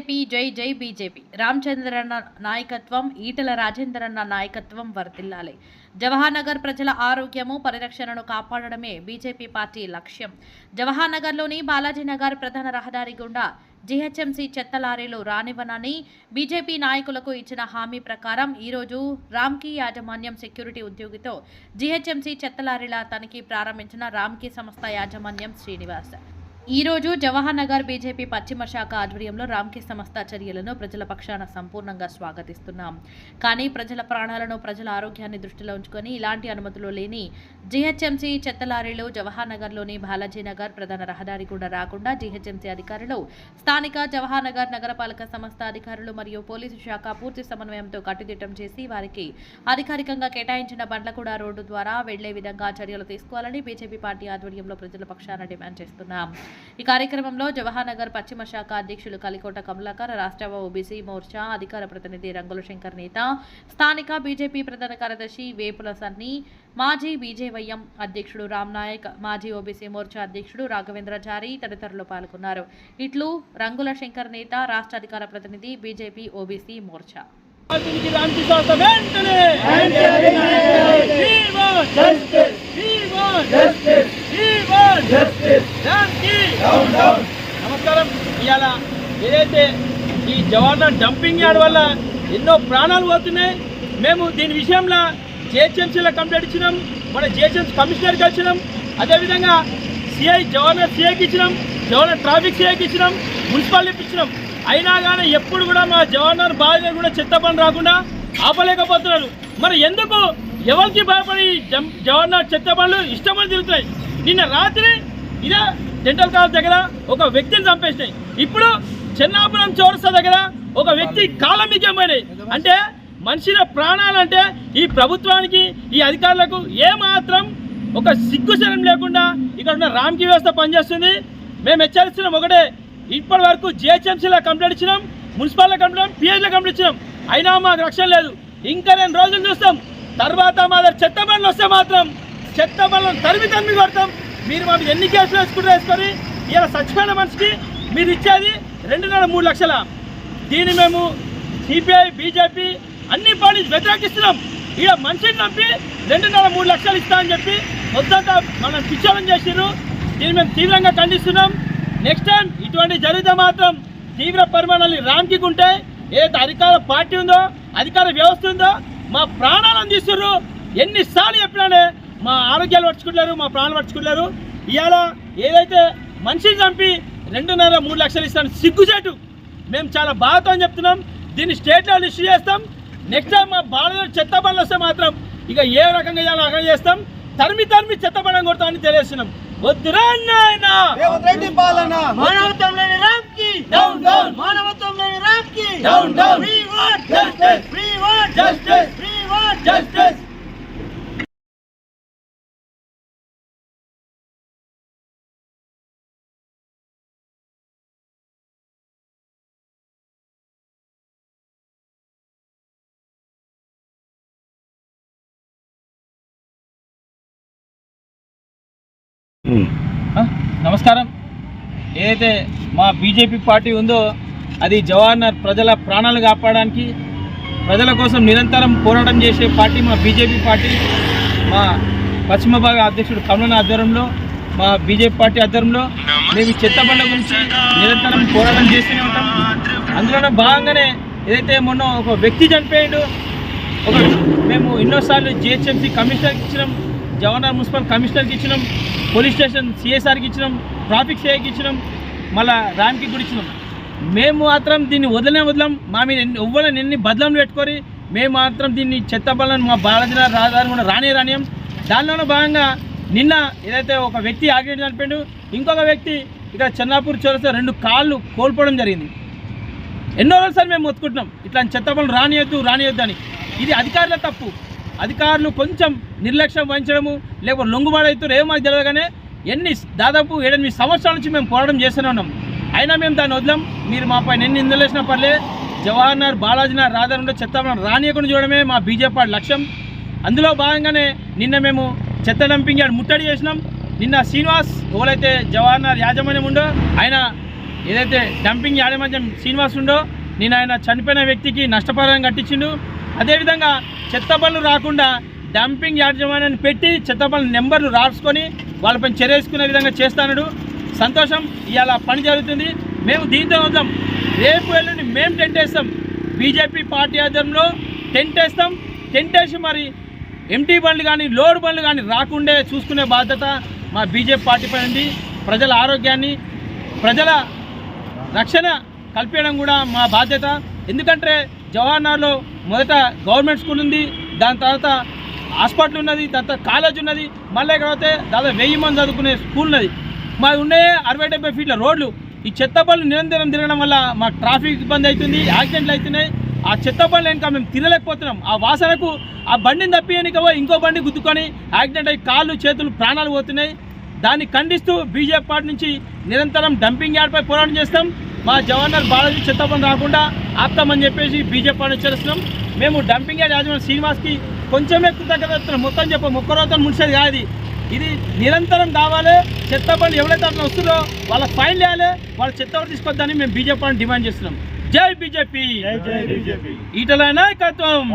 BJP జై జై BJP. రామచంద్రన్న నాయకత్వం ఈటల రాజేంద్రన్న నాయకత్వం వర్తిల్లాలి జవహర్నగర్ ప్రజల ఆరోగ్యము పరిరక్షణను కాపాడడమే బీజేపీ పార్టీ లక్ష్యం. జవహర్నగర్లోని బాలాజీనగర్ బాలాజీ నగర్ ప్రధాన రహదారి గుండా జీహెచ్ఎంసీ చెత్త లారీలు రానివ్వనని బీజేపీ నాయకులకు ఇచ్చిన హామీ ప్రకారం ఈరోజు రామ్కీ యాజమాన్యం సెక్యూరిటీ ఉద్యోగితో జీహెచ్ఎంసీ చెత్త లారీల తనిఖీ ప్రారంభించిన రామ్కీ సంస్థ యాజమాన్యం శ్రీనివాస్. ఈ రోజు జవహర్ నగర్ బీజేపీ పశ్చిమ శాఖ ఆధ్వర్యంలో రామ్కి సంస్థ చర్యలను ప్రజల పక్షాన సంపూర్ణంగా స్వాగతిస్తున్నాం. కానీ ప్రజల ప్రాణాలను ప్రజల ఆరోగ్యాన్ని దృష్టిలో ఉంచుకొని ఇలాంటి అనుమతులు లేని జీహెచ్ఎంసీ చెత్త లారీలు జవహర్ నగర్లోని బాలాజీనగర్ ప్రధాన రహదారి కూడా రాకుండా జీహెచ్ఎంసీ అధికారులు స్థానిక జవహర్ నగర్ నగరపాలక సంస్థ అధికారులు మరియు పోలీసు శాఖ పూర్తి సమన్వయంతో కట్టుదిట్టం చేసి వారికి అధికారికంగా కేటాయించిన బండ్ల కూడా రోడ్డు ద్వారా వెళ్ళే విధంగా చర్యలు తీసుకోవాలని బీజేపీ పార్టీ ఆధ్వర్యంలో ప్రజల పక్షాన డిమాండ్ చేస్తున్నాం. ఈ కార్యక్రమంలో జవహర్ నగర్ పశ్చిమ శాఖ అధ్యక్షులు కలికోట కమలాకర్ రాష్ట్ర ఓబీసీ మోర్చా అధికార ప్రతినిధి రంగుల శంకర్ నేత స్థానిక బీజేపీ ప్రధాన కార్యదర్శి వేపుల సన్ని మాజీ బీజేవైఎం అధ్యక్షుడు రామ్ నాయక్ మాజీ ఓబీసీ మోర్చా అధ్యక్షుడు రాఘవేంద్రచారి తదితరులు పాల్గొన్నారు ఇట్లు రంగుల శంకర్ నేత రాష్ట్ర అధికార ప్రతినిధి బీజేపీ ఓబీసీ మోర్చా వెంటనే నమస్కారం. ఇవాళ ఏదైతే ఈ జవాహర్ డంపింగ్ యార్డ్ వల్ల ఎన్నో ప్రాణాలు పోతున్నాయి మేము దీని విషయంలో జిహెచ్ఎంసీలో కంప్లైంట్ ఇచ్చినాం మన జిహెచ్ఎంసీ కమిషనర్కి వచ్చినాం అదేవిధంగా సిఐ జవహర్ సిఐకి ఇచ్చినాం జవహర్ ట్రాఫిక్ సిఐకి ఇచ్చినాం మున్సిపాలిటీకి ఇచ్చినాం అయినా కానీ ఎప్పుడు కూడా మా జవహర్ బాధ్యత కూడా చెత్త పని రాకుండా ఆపలేకపోతున్నారు. మరి ఎందుకు ఎవరికి భయపడి జం- చెత్త పనులు ఇష్టమని తిరుగుతున్నాయి? నిన్న రాత్రి ఇదే డెంటల్ కాలేజ్ దగ్గర ఒక వ్యక్తిని చంపేసినాయి. ఇప్పుడు చెన్నాపురం చౌరస్తా దగ్గర ఒక వ్యక్తి కాలం పోయినాయి అంటే మనిషిల ప్రాణాలంటే ఈ ప్రభుత్వానికి ఈ అధికారులకు ఏమాత్రం ఒక సిగ్గుశనం లేకుండా ఇక్కడ ఉన్న రామ్కి వ్యవస్థ పనిచేస్తుంది. మేము హెచ్చరిస్తున్నాం ఒకటే ఇప్పటి వరకు జిహెచ్ఎంసీలో కంప్లైంట్ ఇచ్చినాం మున్సిపాలిటీ కంప్లైంట్ పిహెచ్లో కంప్లైంట్ ఇచ్చినాం. అయినా మాకు రక్షణ లేదు. ఇంకా రెండు రోజులు చూస్తాం. తర్వాత మా దగ్గర చెత్త బండ్లు వస్తే మాత్రం చెత్త బలం తరిమి తరిమి కొడతాం. మీరు మాకు ఎన్ని కేసులు వేసుకుంటూ వేసుకొని ఇలా చచ్చిపోయిన మనిషికి మీరు ఇచ్చేది రెండున్నర మూడు లక్షల. దీన్ని మేము సిపిఐ బీజేపీ అన్ని పార్టీస్ వ్యతిరేకిస్తున్నాం. ఇక మనిషిని నమ్మి రెండున్నర మూడు లక్షలు ఇస్తామని చెప్పి మొత్తంతా మనం పిచ్చోళం చేసిర్రు దీన్ని మేము తీవ్రంగా ఖండిస్తున్నాం. నెక్స్ట్ టైం ఇటువంటి జరిగితే మాత్రం తీవ్ర పరిమాణాలు రామ్కి ఉంటే ఏదైతే అధికార పార్టీ ఉందో అధికార వ్యవస్థ ఉందో మా ప్రాణాలను తీస్తుర్రు ఎన్నిసార్లు చెప్పినానే మా ఆరోగ్యాలు పట్టుకుంటారు మా ప్రాణాలు పట్టుకుంటారు ఇవాళ ఏదైతే మనిషిని చంపి రెండున్నర మూడు లక్షలు ఇస్తాను సిగ్గుచేటు మేము చాలా బాధతో చెప్తున్నాం. దీన్ని స్టేట్ లెవెల్ ఇష్యూ చేస్తాం. నెక్స్ట్ టైం మా బాధ చెత్త బండ్లు వస్తే మాత్రం ఇక ఏ రకంగా చేయాలో అక్కడ చేస్తాం. తరిమి తరిమి చెత్త బండం కొడతామని తెలియజేస్తున్నాం. వద్దురా నాయనా! మానవత్వం లేని డౌన్ డౌన్ మానవత్వం లేని డౌన్ డౌన్ Justice. నమస్కారం. ఏదైతే మా బీజేపీ పార్టీ ఉందో అది జవహర్ ప్రజల ప్రాణాలు కాపాడడానికి ప్రజల కోసం నిరంతరం పోరాటం చేసే పార్టీ మా బీజేపీ పార్టీ. మా పశ్చిమ భాగ అధ్యక్షుడు కమలన ఆధ్వర్యంలో మా బీజేపీ పార్టీ ఆధ్వర్యంలో మేము చెత్త పండుగ గురించి నిరంతరం పోరాటం చేస్తూనే ఉంటాం. అందులోనే భాగంగానే ఏదైతే మొన్న ఒక వ్యక్తి చనిపోయాడు ఒక మేము ఎన్నోసార్లు జిహెచ్ఎంసీ కమిషనర్కి ఇచ్చినాం జవహర్ మున్సిపల్ కమిషనర్కి ఇచ్చినాం పోలీస్ స్టేషన్ సిఎస్ఆర్కి ఇచ్చినాం ట్రాఫిక్ సిఐకి ఇచ్చినాం మళ్ళా ర్యామ్కి కూడా ఇచ్చినాం. మేము మాత్రం దీన్ని వదిలే వదలం మా మీద ఎన్ని ఎవ్వరని ఎన్ని బదలం పెట్టుకొని మేము మాత్రం దీన్ని చెత్త బలను మా బాలజన రాజధాని కూడా రానే రానియం దానిలోనే భాగంగా నిన్న ఏదైతే ఒక వ్యక్తి యాక్సిడెంట్ చనిపోయాడు ఇంకొక వ్యక్తి ఇక్కడ చెన్నాపూర్ చౌరస్తా రెండు కాళ్ళు కోల్పోవడం జరిగింది. ఎన్నో రోజులు సార్ మేము మొత్తుకుంటున్నాం. ఇట్లా చెత్త పనులు రానియొద్దు రానియొద్దు అని. ఇది అధికారుల తప్పు. అధికారులు కొంచెం నిర్లక్ష్యం వహించడము లేకపోతే లొంగుబాడవుతారు ఏమో మాకు తెలియగానే ఎన్ని దాదాపు ఏడెనిమిది సంవత్సరాల నుంచి మేము పోరాటం చేస్తూనే ఉన్నాం. అయినా మేము దాన్ని వదలం. మీరు మా పైన ఎన్ని నిందలేసినా పర్లే. జవహర్నార్ బాలాజీ నగర్ రాధారంలో చెత్త రానియకుండా చూడడమే మా బీజేపీ లక్ష్యం. అందులో భాగంగానే నిన్న మేము చెత్త డంపింగ్ యార్డ్ ముట్టడి చేసినాం. నిన్న శ్రీనివాస్ ఎవరైతే జవహర్ యాజమాన్యం ఉండో ఆయన ఏదైతే డంపింగ్ యాజమాన్యం శ్రీనివాస్ ఉండో నేను ఆయన చనిపోయిన వ్యక్తికి నష్టపరిహారం కట్టించిండు. అదేవిధంగా చెత్త రాకుండా డంపింగ్ యాజమాన్యాన్ని పెట్టి చెత్త నెంబర్లు రాసుకొని వాళ్ళ పని తీసుకునే విధంగా చేస్తాడు సంతోషం ఇవాళ పని జరుగుతుంది. మేము దీంతో వద్దాం రేపు ఎల్లుండి మేము టెంట్ వేస్తాం బీజేపీ పార్టీ ఆధ్వర్యంలో టెంట్ వేస్తాం టెంట్ వేసి మరి ఎంటీ బండ్లు కానీ లోడ్ బండ్లు కానీ రాకుండే చూసుకునే బాధ్యత మా బీజేపీ పార్టీ పై ఉంది. ప్రజల ఆరోగ్యాన్ని ప్రజల రక్షణ కల్పించడం కూడా మా బాధ్యత. ఎందుకంటే జవహర్నగర్లో మొదట గవర్నమెంట్ స్కూల్ ఉంది దాని తర్వాత హాస్పిటల్ ఉన్నది దాని తర్వాత కాలేజ్ ఉన్నది మళ్ళీ ఇక్కడ పోతే దాదాపు వెయ్యి మంది చదువుకునే స్కూల్ ఉన్నది. మాది ఉండే అరవై డెబ్బై ఫీట్ల రోడ్లు. ఈ చెత్త పనులు నిరంతరం తిరగడం వల్ల మాకు ట్రాఫిక్ ఇబ్బంది అవుతుంది యాక్సిడెంట్లు అవుతున్నాయి. ఆ చెత్త పనులు వెనుక మేము తినలేకపోతున్నాం ఆ వాసనకు ఆ బండిని తప్పియనికవో ఇంకో బండి గుద్దుకొని యాక్సిడెంట్ అయ్యి కాళ్ళు చేతులు ప్రాణాలు పోతున్నాయి. దాన్ని ఖండిస్తూ బీజేపీ పార్టీ నుంచి నిరంతరం డంపింగ్ యార్డ్పై పోరాటం చేస్తాం. మా జవహర్లాల్ బాలాజీ చెత్తపని రాకుండా ఆపుతామని చెప్పేసి బీజేపీ పార్టీ చేస్తున్నాం. మేము డంపింగ్ యార్డ్ యాజమాన్య శ్రీనివాస్కి కొంచెం ఎక్కువ తగ్గ మొత్తం చెప్ప మొక్కరోతో ముడిసేది కాదు ఇది. నిరంతరం కావాలి చెత్త ఎవరైతే అట్లా వస్తుందో వాళ్ళకి ఫైన్ వేయాలి వాళ్ళ చెత్త తీసుకొద్దని మేము బీజేపీ పార్టీ డిమాండ్ చేస్తున్నాం. జై బీజేపీ. ఈటల నాయకత్వం.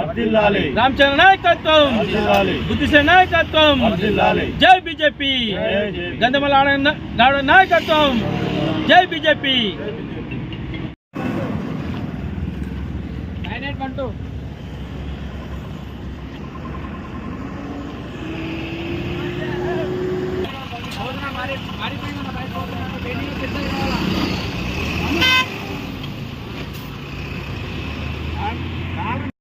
రామచంద్ర నాయకత్వం. బుద్ధిసేన నాయకత్వం. జై బీజేపీ. గంధమల నాయకత్వం. జై బీజేపీ. to.